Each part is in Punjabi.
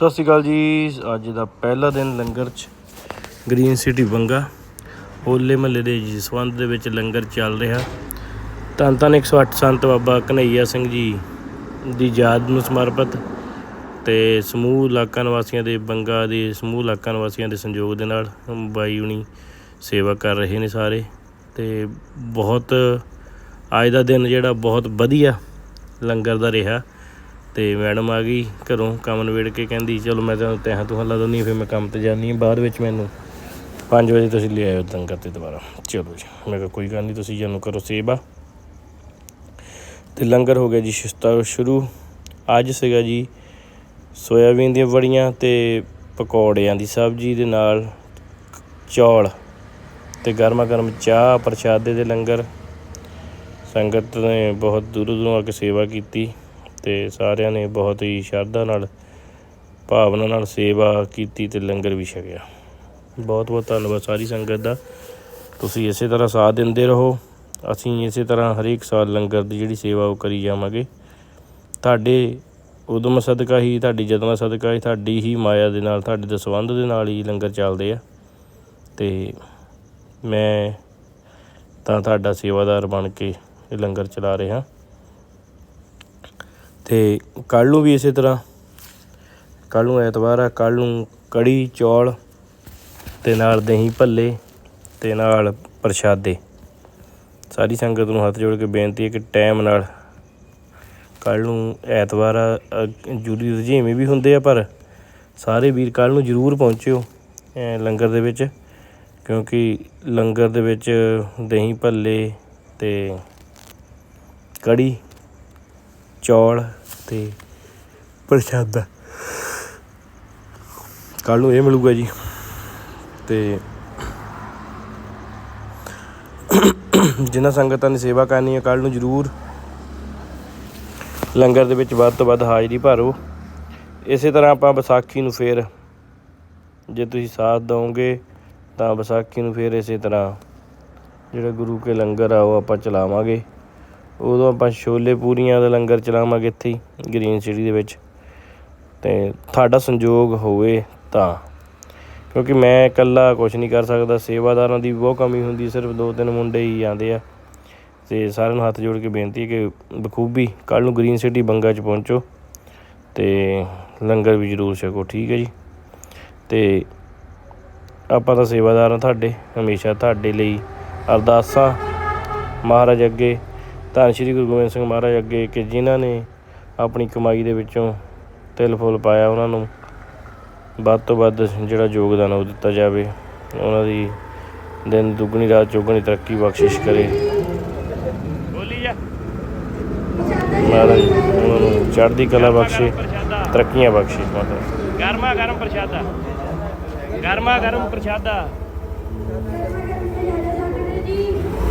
ਸਤਿ ਸ਼੍ਰੀ ਅਕਾਲ ਜੀ। ਅੱਜ ਦਾ ਪਹਿਲਾ ਦਿਨ ਲੰਗਰ ਚ ਗ੍ਰੀਨ ਸਿਟੀ ਬੰਗਾ ਹੋਲੇ ਮਹੱਲੇ ਦੇ ਜੀ ਦੇ ਵਿੱਚ ਲੰਗਰ ਚੱਲ ਰਿਹਾ। ਧੰਨ ਧੰਨ 108 ਸੰਤ ਬਾਬਾ ਕਨਈਆ ਸਿੰਘ ਜੀ ਦੀ ਯਾਦ ਨੂੰ ਸਮਰਪਿਤ ਤੇ ਸਮੂਹ ਇਲਾਕਾ ਨਿਵਾਸੀਆਂ ਦੇ ਬੰਗਾ ਦੇ ਸਮੂਹ ਇਲਾਕਾ ਨਿਵਾਸੀਆਂ ਦੇ ਸੰਯੋਗ ਦੇ ਨਾਲ ਬਾਈ ਹੁਣੀ ਸੇਵਾ ਕਰ ਰਹੇ ਨੇ ਸਾਰੇ ਤੇ ਬਹੁਤ ਅੱਜ ਦਾ ਦਿਨ ਜਿਹੜਾ ਬਹੁਤ ਵਧੀਆ ਲੰਗਰ ਦਾ ਰਿਹਾ। ਤੇ ਮੈਡਮ ਆ ਗਈ ਘਰੋਂ ਕੰਮ ਨਿਬੇੜ ਕੇ ਕਹਿੰਦੀ, ਚਲੋ ਮੈਂ ਤਾਂ ਤੈਹਾਂ ਤੂੰ ਹੱਲਾ ਦਿੰਦੀ ਫਿਰ ਮੈਂ ਕੰਮ ਤੇ ਜਾਨੀ ਹਾਂ। ਬਾਅਦ ਵਿੱਚ ਮੈਨੂੰ 5 ਵਜੇ ਤੁਸੀਂ ਲੈ ਆਇਓ ਲੰਗਰ ਤੇ ਦੁਬਾਰਾ। ਚਲੋ ਜੀ, ਮੈਂ ਕਿਹਾ ਕੋਈ ਗੱਲ ਨਹੀਂ, ਤੁਸੀਂ ਜਾਨੂੰ ਕਰੋ ਸੇਵਾ। ਤੇ ਲੰਗਰ ਹੋ ਗਿਆ ਜੀ, ਸ਼ਿਸਤਾ ਸ਼ੁਰੂ। ਅੱਜ ਸੀਗਾ ਜੀ ਸੋਇਆਬੀਨ ਦੀਆਂ ਵੜੀਆਂ ਤੇ ਪਕੌੜਿਆਂ ਦੀ ਸਬਜ਼ੀ ਦੇ ਨਾਲ ਚੌਲ ਤੇ ਗਰਮਾ ਗਰਮ ਚਾਹ, ਪ੍ਰਸ਼ਾਦੇ ਦੇ ਲੰਗਰ। ਸੰਗਤ ਨੇ ਬਹੁਤ ਦੂਰੋਂ ਦੂਰੋਂ ਆ ਕੇ ਸੇਵਾ ਕੀਤੀ। ਤੇ ਸਾਰਿਆਂ ਨੇ ਬਹੁਤ ਹੀ ਸ਼ਰਧਾ ਨਾਲ, ਭਾਵਨਾ ਨਾਲ ਸੇਵਾ ਕੀਤੀ ਤੇ ਲੰਗਰ ਵੀ ਛਕਿਆ। ਬਹੁਤ ਬਹੁਤ ਧੰਨਵਾਦ ਸਾਰੀ ਸੰਗਤ ਦਾ। ਤੁਸੀਂ ਇਸੇ ਤਰ੍ਹਾਂ ਸਾਥ ਦਿੰਦੇ ਰਹੋ। ਅਸੀਂ ਇਸੇ ਤਰ੍ਹਾਂ ਹਰੇਕ ਸਾਲ ਲੰਗਰ ਦੀ ਜਿਹੜੀ ਸੇਵਾ ਉਹ ਕਰੀ ਜਾਵਾਂਗੇ। ਤੁਹਾਡੇ ਉਦਮ ਸਦਕਾ ਹੀ, ਤੁਹਾਡੀ ਯਤਨਾਂ ਸਦਕਾ ਹੀ, ਤੁਹਾਡੀ ਹੀ ਮਾਇਆ ਦੇ ਨਾਲ, ਤੁਹਾਡੇ ਦੇ ਸੰਬੰਧ ਦੇ ਨਾਲ ਹੀ ਲੰਗਰ ਚੱਲਦੇ ਆ। ਤੇ ਮੈਂ ਤਾਂ ਤੁਹਾਡਾ ਸੇਵਾਦਾਰ ਬਣ ਕੇ ਇਹ ਲੰਗਰ ਚਲਾ ਰਿਹਾ। ਤੇ ਕੱਲ੍ਹ ਨੂੰ ਵੀ ਇਸੇ ਤਰ੍ਹਾਂ। ਕੱਲ੍ਹ ਨੂੰ ਐਤਵਾਰ ਆ, ਕੱਲ੍ਹ ਨੂੰ ਕੜੀ ਚੌਲ ਤੇ ਨਾਲ ਦਹੀਂ ਭੱਲੇ ਤੇ ਨਾਲ ਪ੍ਰਸ਼ਾਦੇ। ਸਾਰੀ ਸੰਗਤ ਨੂੰ ਹੱਥ ਜੋੜ ਕੇ ਬੇਨਤੀ ਹੈ ਕਿ ਟਾਈਮ ਨਾਲ ਕੱਲ੍ਹ ਨੂੰ ਐਤਵਾਰ ਆ ਜੂਰੀ ਰੁਝੇਵੇਂ ਵੀ ਹੁੰਦੇ ਆ, ਪਰ ਸਾਰੇ ਵੀਰ ਕੱਲ੍ਹ ਨੂੰ ਜ਼ਰੂਰ ਪਹੁੰਚਿਓ ਲੰਗਰ ਦੇ ਵਿੱਚ, ਕਿਉਂਕਿ ਲੰਗਰ ਦੇ ਵਿੱਚ ਦਹੀਂ ਭੱਲੇ ਤੇ ਕੜੀ ਚੌਲ ਅਤੇ ਪ੍ਰਸ਼ਾਦਾ। ਕੱਲ ਨੂੰ ਇਹ ਮਿਲੂਗਾ ਜੀ। ਤੇ ਜਿਨ੍ਹਾਂ ਸੰਗਤਾਂ ਨੇ ਸੇਵਾ ਕਰਨੀ ਹੈ ਕੱਲ ਨੂੰ ਜ਼ਰੂਰ ਲੰਗਰ ਦੇ ਵਿੱਚ ਵੱਧ ਤੋਂ ਵੱਧ ਹਾਜ਼ਰੀ ਭਰੋ। ਇਸੇ ਤਰ੍ਹਾਂ ਆਪਾਂ ਵਿਸਾਖੀ ਨੂੰ ਫੇਰ ਜੇ ਤੁਸੀਂ ਸਾਥ ਦਿਓਗੇ, ਤਾਂ ਵਿਸਾਖੀ ਨੂੰ ਫੇਰ ਇਸੇ ਤਰ੍ਹਾਂ ਜਿਹੜਾ ਗੁਰੂ ਕੇ ਲੰਗਰ ਆ, ਉਹ ਆਪਾਂ ਚਲਾਵਾਂਗੇ। ਉਦੋਂ ਆਪਾਂ ਛੋਲੇ ਪੂਰੀਆਂ ਦਾ ਲੰਗਰ ਚਲਾਵਾਂਗੇ ਇੱਥੇ ਹੀ, ਗ੍ਰੀਨ ਸਿਟੀ ਦੇ ਵਿੱਚ। ਤੇ ਤੁਹਾਡਾ ਸੰਯੋਗ ਹੋਵੇ ਤਾਂ। ਕਿਉਂਕਿ ਮੈਂ ਇਕੱਲਾ ਕੁਝ ਨਹੀਂ ਕਰ ਸਕਦਾ, ਸੇਵਾਦਾਰਾਂ ਦੀ ਬਹੁਤ ਕਮੀ ਹੁੰਦੀ, ਸਿਰਫ ਦੋ ਤਿੰਨ ਮੁੰਡੇ ਹੀ ਆਉਂਦੇ ਆ। ਤੇ ਸਾਰਿਆਂ ਨੂੰ ਹੱਥ ਜੋੜ ਕੇ ਬੇਨਤੀ ਹੈ ਕਿ ਬਖੂਬੀ ਕੱਲ ਨੂੰ ਗ੍ਰੀਨ ਸਿਟੀ ਬੰਗਾ 'ਚ ਪਹੁੰਚੋ ਤੇ ਲੰਗਰ ਵੀ ਜ਼ਰੂਰ ਛਕੋ, ਠੀਕ ਹੈ ਜੀ। ਤੇ ਆਪਾਂ ਤਾਂ ਸੇਵਾਦਾਰ ਹਾਂ ਤੁਹਾਡੇ, ਹਮੇਸ਼ਾ ਤੁਹਾਡੇ ਲਈ ਅਰਦਾਸਾਂ ਮਹਾਰਾਜ ਅੱਗੇ ਧੰਨ ਸ਼੍ਰੀ ਗੁਰੂ ਗੋਬਿੰਦ ਸਿੰਘ ਮਹਾਰਾਜ ਅੱਗੇ ਕਿ ਜਿਨ੍ਹਾਂ ਨੇ ਆਪਣੀ ਕਮਾਈ ਦੇ ਵਿੱਚੋਂ ਤਿਲ ਫੁੱਲ ਪਾਇਆ ਉਹਨਾਂ ਨੂੰ ਵੱਧ ਤੋਂ ਵੱਧ ਜਿਹੜਾ ਯੋਗਦਾਨ ਉਹ ਦਿੱਤਾ ਜਾਵੇ। ਉਹਨਾਂ ਦੀ ਦਿਨ ਦੁੱਗਣੀ ਰਾਤ ਚੌਗਣੀ ਤਰੱਕੀ ਬਖਸ਼ਿਸ਼ ਕਰੇ। ਬੋਲੀ ਜਾ। ਮਹਾਰਾਜ ਉਹਨਾਂ ਨੂੰ ਚੜ੍ਹਦੀ ਕਲਾ ਬਖਸ਼ੇ ਤਰੱਕੀਆਂ ਬਖਸ਼ੇ ਮਹਾਰਾਜ। ਗਰਮਾ ਗਰਮ ਪ੍ਰਸ਼ਾਦਾ। ਗਰਮਾ ਗਰਮ ਪ੍ਰਸ਼ਾਦਾ।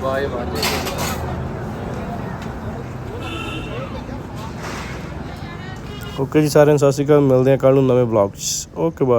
ਭਲਾ ਓਕੇ ਜੀ ਸਾਰਿਆਂ ਨੂੰ ਸਤਿ ਸ਼੍ਰੀ ਅਕਾਲ, ਮਿਲਦੇ ਹਾਂ ਕੱਲ ਨੂੰ ਨਵੇਂ ਬਲੌਗ 'ਚ। Okay bye